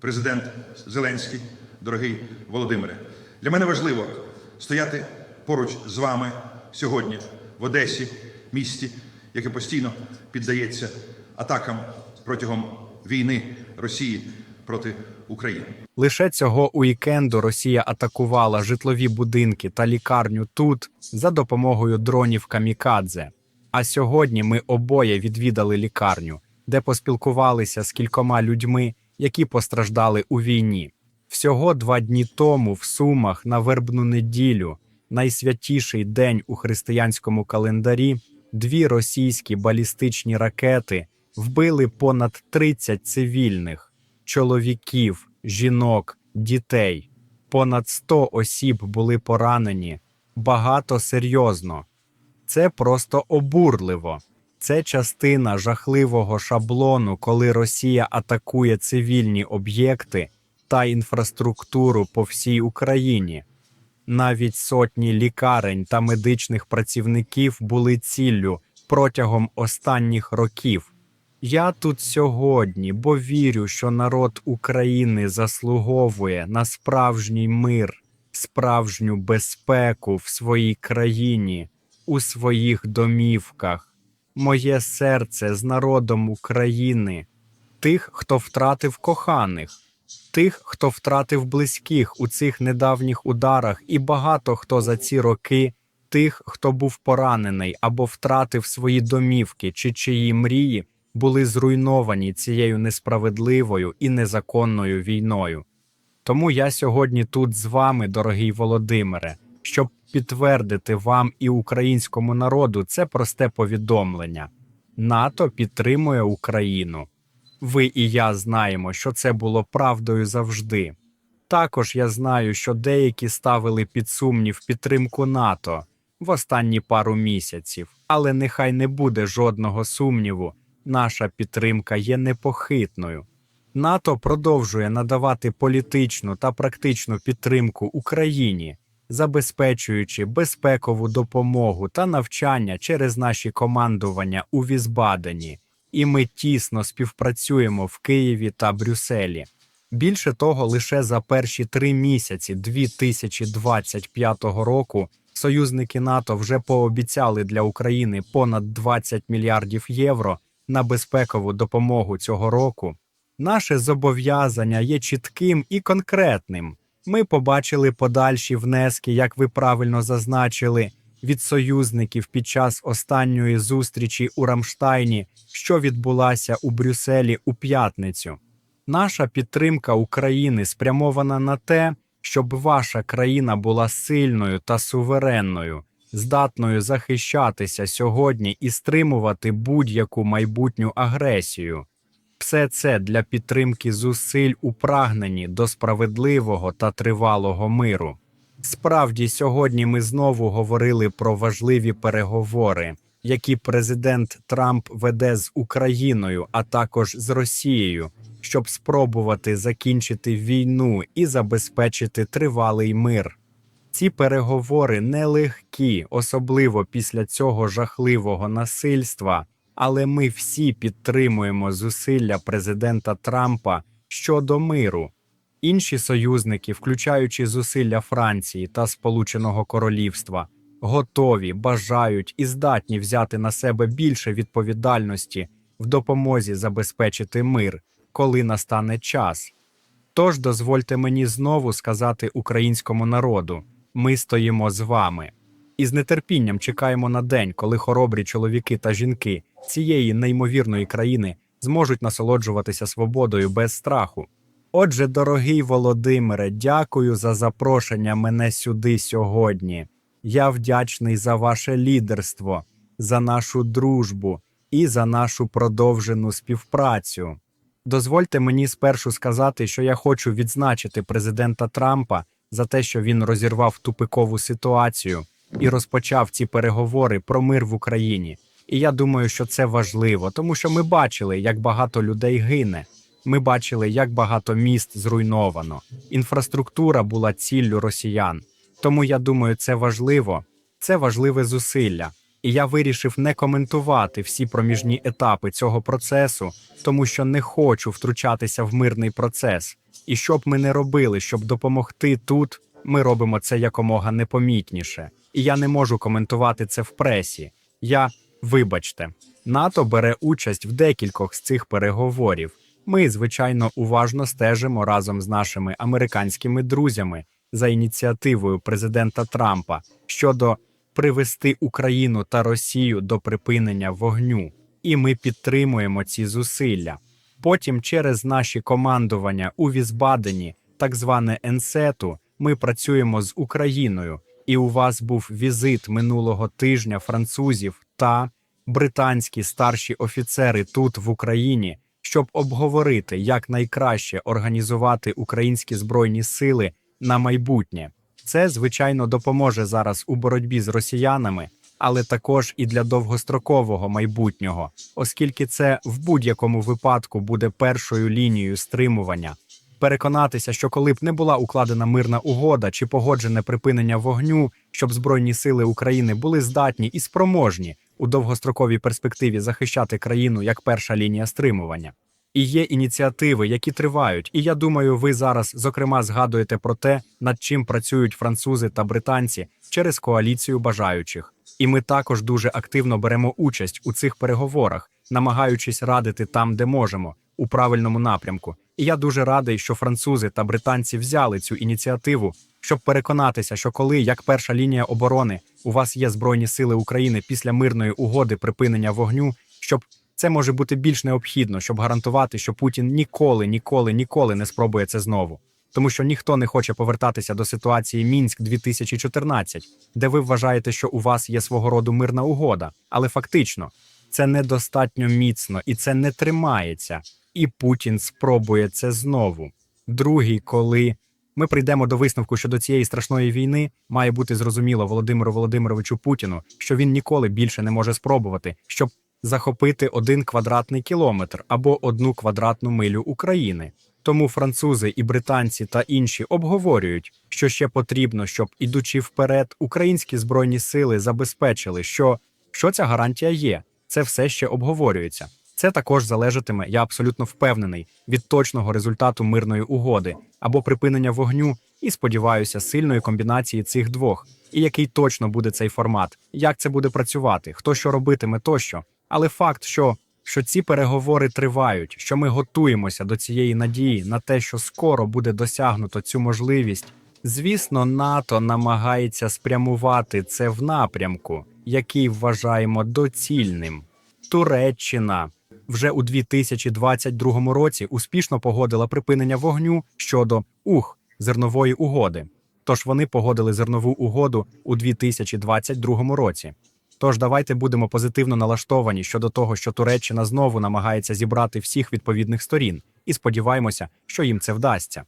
Президент Зеленський, дорогий Володимире, для мене важливо стояти поруч з вами сьогодні в Одесі, місті, яке постійно піддається атакам протягом війни Росії проти України. Лише цього уікенду Росія атакувала житлові будинки та лікарню тут за допомогою дронів камікадзе. А сьогодні ми обоє відвідали лікарню, де поспілкувалися з кількома людьми, які постраждали у війні. Всього два дні тому в Сумах на вербну неділю, найсвятіший день у християнському календарі, дві російські балістичні ракети вбили понад 30 цивільних чоловіків, жінок, дітей. Понад 100 осіб були поранені, багато серйозно. Це просто обурливо. Це частина жахливого шаблону, коли Росія атакує цивільні об'єкти та інфраструктуру по всій Україні. Навіть сотні лікарень та медичних працівників були ціллю протягом останніх років. Я тут сьогодні, бо вірю, що народ України заслуговує на справжній мир, справжню безпеку в своїй країні, у своїх домівках. Моє серце з народом України, тих, хто втратив коханих, тих, хто втратив близьких у цих недавніх ударах, і багато хто за ці роки, тих, хто був поранений або втратив свої домівки чи чиї мрії були зруйновані цією несправедливою і незаконною війною. Тому я сьогодні тут з вами, дорогий Володимире, щоб підтвердити вам і українському народу це просте повідомлення: НАТО підтримує Україну. Ви і я знаємо, що це було правдою завжди. Також я знаю, що деякі ставили під сумнів підтримку НАТО в останні пару місяців, але нехай не буде жодного сумніву. Наша підтримка є непохитною. НАТО продовжує надавати політичну та практичну підтримку Україні, забезпечуючи безпекову допомогу та навчання через наші командування у Візбадені, і ми тісно співпрацюємо в Києві та Брюсселі. Більше того, лише за перші три місяці 2025 року союзники НАТО вже пообіцяли для України понад 20 мільярдів євро на безпекову допомогу цього року. Наше зобов'язання є чітким і конкретним. Ми побачили подальші внески, як ви правильно зазначили, від союзників під час останньої зустрічі у Рамштайні, що відбулася у Брюсселі у п'ятницю. Наша підтримка України спрямована на те, щоб ваша країна була сильною та суверенною, здатною захищатися сьогодні і стримувати будь-яку майбутню агресію. Все це для підтримки зусиль у прагненні до справедливого та тривалого миру. Справді, сьогодні ми знову говорили про важливі переговори, які президент Трамп веде з Україною, а також з Росією, щоб спробувати закінчити війну і забезпечити тривалий мир. Ці переговори нелегкі, особливо після цього жахливого насильства, але ми всі підтримуємо зусилля президента Трампа щодо миру. Інші союзники, включаючи зусилля Франції та Сполученого Королівства, готові, бажають і здатні взяти на себе більше відповідальності в допомозі забезпечити мир, коли настане час. Тож дозвольте мені знову сказати українському народу: ми стоїмо з вами. І з нетерпінням чекаємо на день, коли хоробрі чоловіки та жінки цієї неймовірної країни зможуть насолоджуватися свободою без страху. Отже, дорогий Володимире, дякую за запрошення мене сюди сьогодні. Я вдячний за ваше лідерство, за нашу дружбу і за нашу продовжену співпрацю. Дозвольте мені спершу сказати, що я хочу відзначити президента Трампа за те, що він розірвав тупикову ситуацію і розпочав ці переговори про мир в Україні. І я думаю, що це важливо, тому що ми бачили, як багато людей гине. Ми бачили, як багато міст зруйновано. Інфраструктура була ціллю росіян. Тому я думаю, це важливо. Це важливе зусилля. І я вирішив не коментувати всі проміжні етапи цього процесу, тому що не хочу втручатися в мирний процес. І що б ми не робили, щоб допомогти тут, ми робимо це якомога непомітніше. І я не можу коментувати це в пресі. Я, вибачте, НАТО бере участь в декількох з цих переговорів. Ми, звичайно, уважно стежимо разом з нашими американськими друзями за ініціативою президента Трампа щодо привести Україну та Росію до припинення вогню, і ми підтримуємо ці зусилля. Потім, через наші командування у Візбадені, так зване ЕНСЕТу, ми працюємо з Україною, і у вас був візит минулого тижня французів та британські старші офіцери тут в Україні, щоб обговорити, як найкраще організувати українські збройні сили на майбутнє. Це, звичайно, допоможе зараз у боротьбі з росіянами, але також і для довгострокового майбутнього, оскільки це в будь-якому випадку буде першою лінією стримування. Переконатися, що коли б не була укладена мирна угода чи погоджене припинення вогню, щоб збройні сили України були здатні і спроможні у довгостроковій перспективі захищати країну як перша лінія стримування. І є ініціативи, які тривають. І я думаю, ви зараз зокрема згадуєте про те, над чим працюють французи та британці через коаліцію бажаючих. І ми також дуже активно беремо участь у цих переговорах, намагаючись радити там, де можемо, у правильному напрямку. І я дуже радий, що французи та британці взяли цю ініціативу, щоб переконатися, що коли як перша лінія оборони у вас є збройні сили України після мирної угоди припинення вогню, щоб це може бути більш необхідно, щоб гарантувати, що Путін ніколи, ніколи, ніколи не спробує це знову. Тому що ніхто не хоче повертатися до ситуації Мінськ 2014, де ви вважаєте, що у вас є свого роду мирна угода, але фактично це недостатньо міцно і це не тримається. І Путін спробує це знову. Другий, коли ми прийдемо до висновку щодо цієї страшної війни, має бути зрозуміло Володимиру Володимировичу Путіну, що він ніколи більше не може спробувати, щоб захопити один квадратний кілометр або одну квадратну милю України. Тому французи і британці та інші обговорюють, що ще потрібно, щоб ідучи вперед, українські збройні сили забезпечили, що, що ця гарантія є. Це все ще обговорюється. Це також залежатиме, я абсолютно впевнений, від точного результату мирної угоди або припинення вогню, і сподіваюся, сильної комбінації цих двох. І який точно буде цей формат, як це буде працювати, хто що робитиме тощо. Але факт, що, що ці переговори тривають, що ми готуємося до цієї надії на те, що скоро буде досягнуто цю можливість. Звісно, НАТО намагається спрямувати це в напрямку, який вважаємо доцільним. Туреччина вже у 2022 році успішно погодила припинення вогню щодо ух зернової угоди. Тож вони погодили зернову угоду у 2022 році. Тож давайте будемо позитивно налаштовані щодо того, що Туреччина знову намагається зібрати всіх відповідних сторін, і сподіваємося, що їм це вдасться.